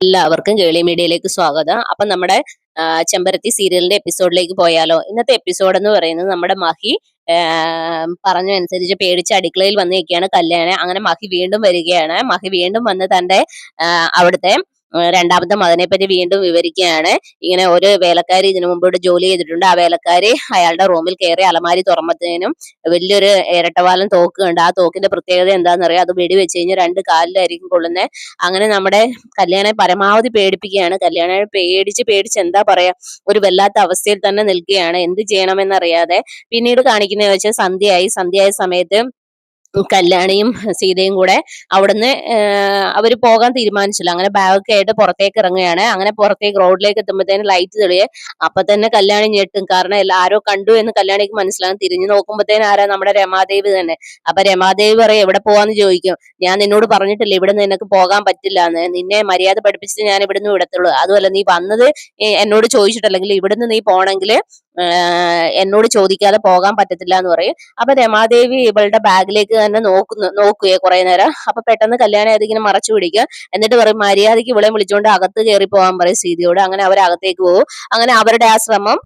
എല്ലാവർക്കും കേളി മീഡിയയിലേക്ക് സ്വാഗതം. അപ്പൊ നമ്മുടെ ചെമ്പരത്തി സീരിയലിന്റെ എപ്പിസോഡിലേക്ക് പോയാലോ? ഇന്നത്തെ എപ്പിസോഡ് എന്ന് പറയുന്നത് നമ്മുടെ മഹി പറഞ്ഞു അനുസരിച്ച് പേടിച്ച് അടുക്കളയിൽ വന്നിരിക്കുകയാണ് കല്യാണം. അങ്ങനെ മഹി വീണ്ടും വരികയാണ്. മഹി വീണ്ടും വന്ന് തന്റെ അവിടുത്തെ രണ്ടാമത്തെ മകനെ പറ്റി വീണ്ടും വിവരിക്കുകയാണ്. ഇങ്ങനെ ഒരു വേലക്കാരി ഇതിനു മുമ്പ് ഇവിടെ ജോലി ചെയ്തിട്ടുണ്ട്. ആ വേലക്കാരി അയാളുടെ റൂമിൽ കയറി അലമാരി തുറന്നതിനും വലിയൊരു ഇരട്ടവാലം തോക്ക് ഉണ്ട് ആ തോക്കിന്റെ പ്രത്യേകത എന്താണെന്ന് അറിയാം അത് വെടിവെച്ച് കഴിഞ്ഞാൽ രണ്ട് കാലിലായിരിക്കും കൊള്ളുന്നത്. അങ്ങനെ നമ്മുടെ കല്യാണെ പരമാവധി പേടിപ്പിക്കുകയാണ്. കല്യാണെ പേടിച്ച് പേടിച്ച് എന്താ പറയാ ഒരു വല്ലാത്ത അവസ്ഥയിൽ തന്നെ നിൽക്കുകയാണ്. എന്ത് ചെയ്യണമെന്നറിയാതെ പിന്നീട് കാണിക്കുന്നത് വെച്ചാൽ സന്ധ്യയായി. സന്ധ്യയായ സമയത്ത് കല്യാണിയും സീതയും കൂടെ അവിടുന്ന് അവർ പോകാൻ തീരുമാനിച്ചില്ല. അങ്ങനെ ബാഗൊക്കെ ആയിട്ട് പുറത്തേക്ക് ഇറങ്ങുകയാണ്. അങ്ങനെ പുറത്തേക്ക് റോഡിലേക്ക് എത്തുമ്പോഴത്തേന് ലൈറ്റ് തെളിയെ. അപ്പൊ തന്നെ കല്യാണി ഞെട്ടും. കാരണം ആരോ കണ്ടു എന്ന് കല്യാണിക്ക് മനസ്സിലാകും. തിരിഞ്ഞു നോക്കുമ്പോഴത്തേന് ആരാ? നമ്മുടെ രമാദേവി തന്നെ. അപ്പൊ രമാദേവി പറയും എവിടെ പോവാന്ന് ചോദിക്കും. ഞാൻ നിന്നോട് പറഞ്ഞിട്ടില്ല ഇവിടെ നിനക്ക് പോകാൻ പറ്റില്ല എന്ന് നിന്നെ മര്യാദ പഠിപ്പിച്ചിട്ട് ഞാൻ ഇവിടുന്ന് വിടത്തുള്ളൂ. അതുമല്ല നീ വന്നത് എന്നോട് ചോദിച്ചിട്ടല്ലെങ്കിൽ ഇവിടുന്ന് നീ പോണെങ്കിൽ എന്നോട് ചോദിക്കാതെ പോകാൻ പറ്റത്തില്ല എന്ന് പറയും. അപ്പൊ രമാദേവി ഇവളുടെ ബാഗിലേക്ക് തന്നെ നോക്കുന്നു നോക്കുകയെ കുറെ നേരം. അപ്പൊ പെട്ടെന്ന് കല്യാണം ഏതെങ്കിലും മറച്ചു പിടിക്കുക എന്നിട്ട് പറയും മര്യാദയ്ക്ക് ഇവളെ വിളിച്ചുകൊണ്ട് അകത്ത് കയറി പോകാൻ പറയും സീതയോട്. അങ്ങനെ അവർ അകത്തേക്ക് പോകും. അങ്ങനെ അവരുടെ ആ ശ്രമം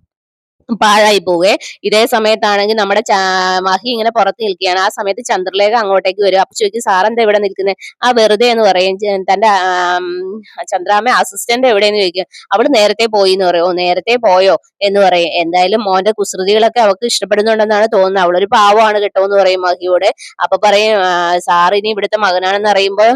പാഴായി പോവേ. ഇതേ സമയത്താണെങ്കിൽ നമ്മുടെ മഹി ഇങ്ങനെ പുറത്ത് നിൽക്കുകയാണ്. ആ സമയത്ത് ചന്ദ്രലേഖ അങ്ങോട്ടേക്ക് വരും. അപ്പൊ ചോദിക്കും സാറെന്താ ഇവിടെ നിൽക്കുന്നത് ആ വെറുതെ എന്ന് പറയും. തന്റെ ചന്ദ്രാമ അസിസ്റ്റന്റ് എവിടെയെന്ന് ചോദിക്കും. അവൾ നേരത്തെ പോയി എന്ന് പറയും. ഓ നേരത്തെ പോയോ? എന്ന് പറയും. എന്തായാലും മോന്റെ കുസൃതികളൊക്കെ അവൾക്ക് ഇഷ്ടപ്പെടുന്നുണ്ടെന്നാണ് തോന്നുന്നത്. അവളൊരു പാവമാണ് കേട്ടോ എന്ന് പറയും മഹിയോട്. അപ്പൊ പറയും "ആ, സാർ ഇനി ഇവിടുത്തെ മകനാണെന്ന് അറിയുമ്പോ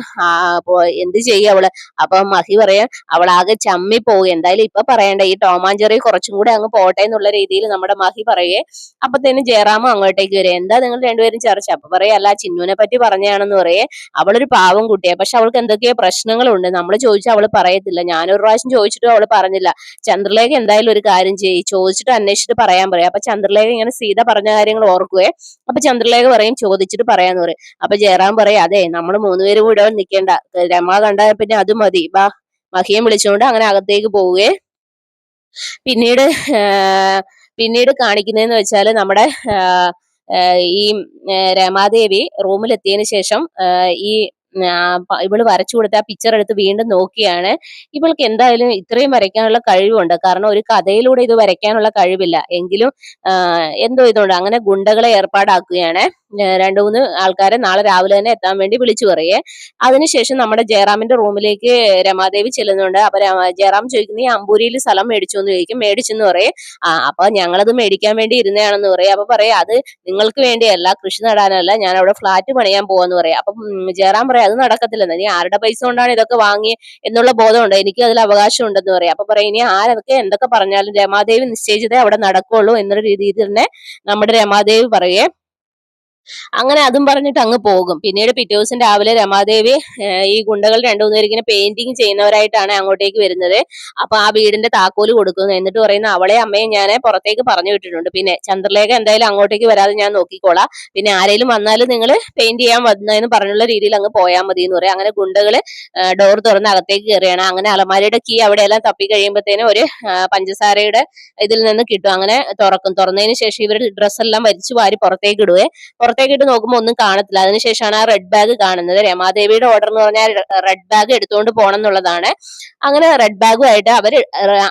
എന്ത് ചെയ്യും അവൾ? അപ്പൊ മഹി പറയും അവളാകെ ചമ്മി പോകും എന്തായാലും ഇപ്പൊ പറയണ്ട ഈ ടോമാഞ്ചെറി കുറച്ചും കൂടെ അങ്ങ് പോട്ടെ എന്നുള്ള രീതിയിൽ നമ്മുടെ മഹി പറയേ അപ്പത്തേനും ജയറാമും അങ്ങോട്ടേക്ക് വരെ. എന്താ നിങ്ങൾ രണ്ടുപേരും ചർച്ച? അപ്പൊ പറയാ അല്ല ചിന്നുവിനെ പറ്റി പറഞ്ഞാണെന്ന് പറയേ. അവളൊരു പാവം കുട്ടിയാ. പക്ഷെ അവൾക്ക് എന്തൊക്കെയോ പ്രശ്നങ്ങളുണ്ട്. നമ്മൾ ചോദിച്ചാൽ അവൾ പറയത്തില്ല. ഞാനൊരു പ്രാവശ്യം ചോദിച്ചിട്ടും അവൾ പറഞ്ഞില്ല. ചന്ദ്രലേഖ എന്തായാലും ഒരു കാര്യം ചെയ്യും. ചോദിച്ചിട്ട് അന്വേഷിച്ചിട്ട് പറയാൻ പറയാം. അപ്പൊ ചന്ദ്രലേഖ ഇങ്ങനെ സീത പറഞ്ഞ കാര്യങ്ങൾ ഓർക്കുവേ. അപ്പൊ ചന്ദ്രലേഖ പറയും ചോദിച്ചിട്ട് പറയാന്ന് പറയും. അപ്പൊ ജയറാം പറയാ അതെ നമ്മൾ മൂന്നുപേരും കൂടെ നിൽക്കേണ്ട രമ കണ്ട പിന്നെ അത് മതി. ബാ മഹിയെ വിളിച്ചുകൊണ്ട് അങ്ങനെ അകത്തേക്ക് പോവുകയെ പിന്നീട് പിന്നീട് കാണിക്കുന്നതെന്ന് വെച്ചാൽ നമ്മുടെ ഈ രമാദേവി റൂമിലെത്തിയതിനു ശേഷം ഈ ഇവൾ വരച്ചു കൊടുത്ത ആ പിക്ചർ എടുത്ത് വീണ്ടും നോക്കിയാണ് ഇവൾക്ക് എന്തായാലും ഇത്രയും വരയ്ക്കാനുള്ള കഴിവുണ്ട്. കാരണം ഒരു കഥയിലൂടെ ഇത് വരയ്ക്കാനുള്ള കഴിവില്ല. എങ്കിലും എന്തോ ഇതുണ്ട്. അങ്ങനെ ഗുണ്ടകളെ ഏർപ്പാടാക്കുകയാണ്. രണ്ടു മൂന്ന് ആൾക്കാരെ നാളെ രാവിലെ തന്നെ എത്താൻ വേണ്ടി വിളിച്ചു പറയേ. അതിനുശേഷം നമ്മുടെ ജയറാമിന്റെ റൂമിലേക്ക് രമാദേവി ചെല്ലുന്നുണ്ട്. അപ്പൊ ജയറാം ചോദിക്കുന്നത് ഈ അമ്പൂരിയിൽ സ്ഥലം മേടിച്ചു എന്ന് ചോദിക്കും. മേടിച്ചെന്ന് പറയും. ആ അപ്പൊ ഞങ്ങളത് മേടിക്കാൻ വേണ്ടി ഇരുന്നതാണെന്ന് പറയും. അപ്പൊ പറയാം അത് നിങ്ങൾക്ക് വേണ്ടിയല്ല കൃഷി നടാനല്ല ഞാൻ അവിടെ ഫ്ലാറ്റ് പണിയാൻ പോവാന്ന് പറയാം. അപ്പം ജയറാം പറയാം അത് നടക്കത്തില്ലെന്ന്. നീ ആരുടെ പൈസ കൊണ്ടാണ് ഇതൊക്കെ വാങ്ങി എന്നുള്ള ബോധമുണ്ട്. എനിക്ക് അതിൽ അവകാശം ഉണ്ടെന്ന് പറയാം. അപ്പൊ പറയാം ഇനി ആരൊക്കെ എന്തൊക്കെ പറഞ്ഞാലും രമാദേവി നിശ്ചയിച്ചതേ അവിടെ നടക്കുള്ളൂ എന്നൊരു രീതിയിൽ തന്നെ നമ്മുടെ രമാദേവി പറയേ. അങ്ങനെ അതും പറഞ്ഞിട്ട് അങ്ങ് പോകും. പിന്നീട് പിറ്റേ ദിവസം രാവിലെ രമാദേവി ഈ ഗുണ്ടകൾ രണ്ടുമൂന്നുപേർ ഇങ്ങനെ പെയിന്റിങ് ചെയ്യുന്നവരായിട്ടാണ് അങ്ങോട്ടേക്ക് വരുന്നത്. അപ്പൊ ആ വീടിന്റെ താക്കോൽ കൊടുക്കുന്നു. എന്നിട്ട് പറയുന്ന അവളെ അമ്മയും ഞാൻ പുറത്തേക്ക് പറഞ്ഞു വിട്ടിട്ടുണ്ട്. പിന്നെ ചന്ദ്രലേഖ എന്തായാലും അങ്ങോട്ടേക്ക് വരാതെ ഞാൻ നോക്കിക്കോളാം. പിന്നെ ആരെങ്കിലും വന്നാലും നിങ്ങൾ പെയിന്റ് ചെയ്യാൻ വന്നതെന്ന് പറഞ്ഞുള്ള രീതിയിൽ അങ്ങ് പോയാൽ മതി എന്ന് പറയും. അങ്ങനെ ഗുണ്ടകൾ ഡോർ തുറന്ന് അകത്തേക്ക് കയറിയാണ് അങ്ങനെ അലമാരയുടെ കീ അവിടെ എല്ലാം തപ്പി കഴിയുമ്പോഴത്തേനും ഒരു പഞ്ചസാരയുടെ ഇതിൽ നിന്ന് കിട്ടും. അങ്ങനെ തുറക്കും. തുറന്നതിന് ശേഷം ഇവർ ഡ്രസ്സെല്ലാം വലിച്ചു വാരി പുറത്തേക്ക് ഇടുവേ. പുറത്തേക്ക് ഇട്ട് നോക്കുമ്പോൾ ഒന്നും കാണത്തില്ല. അതിനുശേഷമാണ് ആ റെഡ് ബാഗ് കാണുന്നത്. രമാദേവിയുടെ ഓർഡർ എന്ന് പറഞ്ഞാൽ റെഡ് ബാഗ് എടുത്തുകൊണ്ട് പോകണം എന്നുള്ളതാണ്. അങ്ങനെ റെഡ് ബാഗുമായിട്ട് അവർ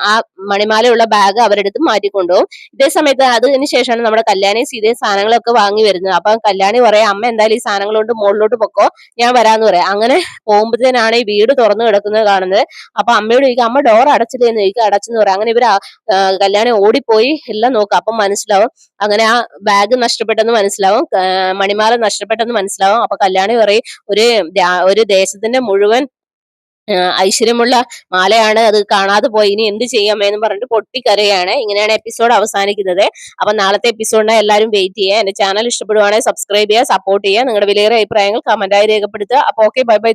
ആ മണിമാലയുള്ള ബാഗ് അവരെടുത്ത് മാറ്റിക്കൊണ്ടുപോകും. ഇതേ സമയത്ത് അതിന് ശേഷമാണ് നമ്മുടെ കല്യാണി സീതയും സാധനങ്ങളൊക്കെ വാങ്ങി വരുന്നത്. അപ്പൊ കല്യാണി പറയാം അമ്മ എന്തായാലും ഈ സാധനങ്ങൾ കൊണ്ട് മുകളിലോട്ട് പൊക്കോ. ഞാൻ വരാന്ന് പറയാം. അങ്ങനെ പോകുമ്പോഴത്തേനാണ് ഈ വീട് തുറന്നു കിടക്കുന്നത് കാണുന്നത്. അപ്പൊ അമ്മയോട് ചോദിക്കും അമ്മ ഡോർ അടച്ചില്ലേ എന്ന് ചോദിക്കും അടച്ചെന്ന് പറയാം. അങ്ങനെ ഇവർ കല്യാണി ഓടിപ്പോയി. എല്ലാം നോക്കാം. അപ്പം മനസ്സിലാവും. അങ്ങനെ ആ ബാഗ് നഷ്ടപ്പെട്ടെന്ന് മനസ്സിലാവും. മണിമാല നഷ്ടപ്പെട്ടെന്ന് മനസ്സിലാവും. അപ്പൊ കല്യാണി പറയും ഒരു ഒരു ദേശത്തിന്റെ മുഴുവൻ ഐശ്വര്യമുള്ള മാലയാണ് അത് കാണാതെ പോയി. ഇനി എന്ത് ചെയ്യാം? എന്ന് പറഞ്ഞിട്ട് പൊട്ടിക്കരയാണ്. ഇങ്ങനെയാണ് എപ്പിസോഡ് അവസാനിക്കുന്നത്. അപ്പൊ നാളത്തെ എപ്പിസോഡിനായി എല്ലാവരും വെയിറ്റ് ചെയ്യുക. എന്റെ ചാനൽ ഇഷ്ടപ്പെടുവാണെങ്കിൽ സബ്സ്ക്രൈബ് ചെയ്യുക സപ്പോർട്ട് ചെയ്യുക. നിങ്ങളുടെ വിലയേറെ അഭിപ്രായങ്ങൾ കമന്റായി രേഖപ്പെടുത്തുക. അപ്പൊ ഓക്കെ ബൈ ബൈ